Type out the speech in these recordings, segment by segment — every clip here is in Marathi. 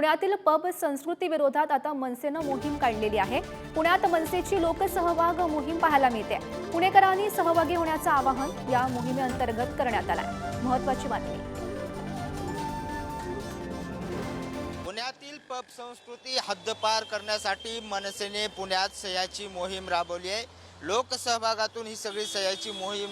पुण्यातील पब संस्कृती विरोधात आता मनसेनं मोहीम काढलेली आहे. पुण्यात मनसेची लोकसहभाग मोहीम पाहायला मिळते. पुणेकरांनी सहभागी होण्याचं आवाहन या मोहिमेअंतर्गत करण्यात आलं महत्वाची बातमी. पुण्यातील पब संस्कृती हद्दपार करण्यासाठी मनसेने पुण्यात सह्याची मोहीम राबवली आहे. लोकसहभागातून ही सगळी सह्याची मोहीम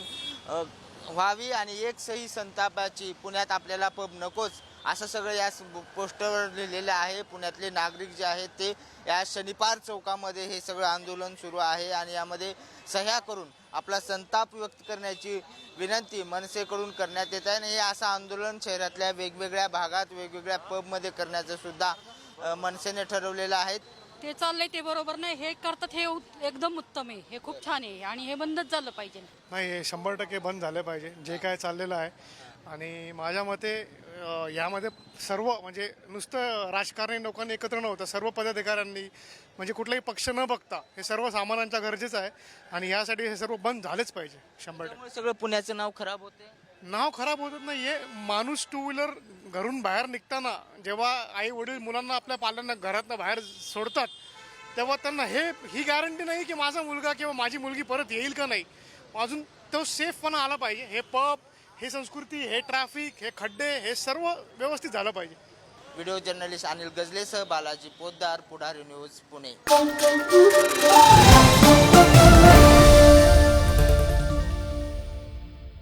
व्हावी आणि एक सही संतापाची पुण्यात आपल्याला पब नकोच असं सगळं या पोस्टरवर लिहिलेलं आहे. पुण्यातले नागरिक जे आहेत ते या शनिपार चौकामध्ये हे सगळं आंदोलन सुरू आहे आणि यामध्ये सह्या करून आपला संताप व्यक्त करण्याची विनंती मनसेकडून करण्यात येत आहे. आणि हे असं आंदोलन शहरातल्या वेगवेगळ्या भागात वेगवेगळ्या पबमध्ये करण्याचं सुद्धा मनसेने ठरवलेलं आहे. ते चाललंय ते बरोबर नाही. हे करतात हे एकदम उत्तम आहे. हे खूप छान आहे. आणि हे बंदच झालं पाहिजे. नाही हे शंभर टक्के बंद झालं पाहिजे. जे काय चाललेलं आहे आणि माझ्या मते यामध्ये सर्व म्हणजे नुसतं राजकारणी लोकांनी एकत्र नव्हतं सर्व पदाधिकाऱ्यांनी म्हणजे कुठलाही पक्ष न बघता हे सर्व सामान्यांच्या गरजेचं आहे आणि यासाठी हे सर्व बंद झालेच पाहिजे शंभर टक्के. सगळं पुण्याचं नाव खराब होते? नाव खराब होतच नाही हे माणूस टू व्हीलर घरून बाहेर निघताना जेव्हा आई वडील मुलांना आपल्या पाल्यांना घरातनं बाहेर सोडतात तेव्हा त्यांना हे ही गॅरंटी नाही की माझा मुलगा किंवा माझी मुलगी परत येईल का नाही. अजून तो सेफपणा आला पाहिजे हे पब हे संस्कृती हे ट्रॅफिक हे खड्डे हे सर्व व्यवस्थित झालं पाहिजे. व्हिडिओ जर्नलिस्ट अनिल गजलेसह बालाजी पोद्दार पुढारी न्यूज पुणे.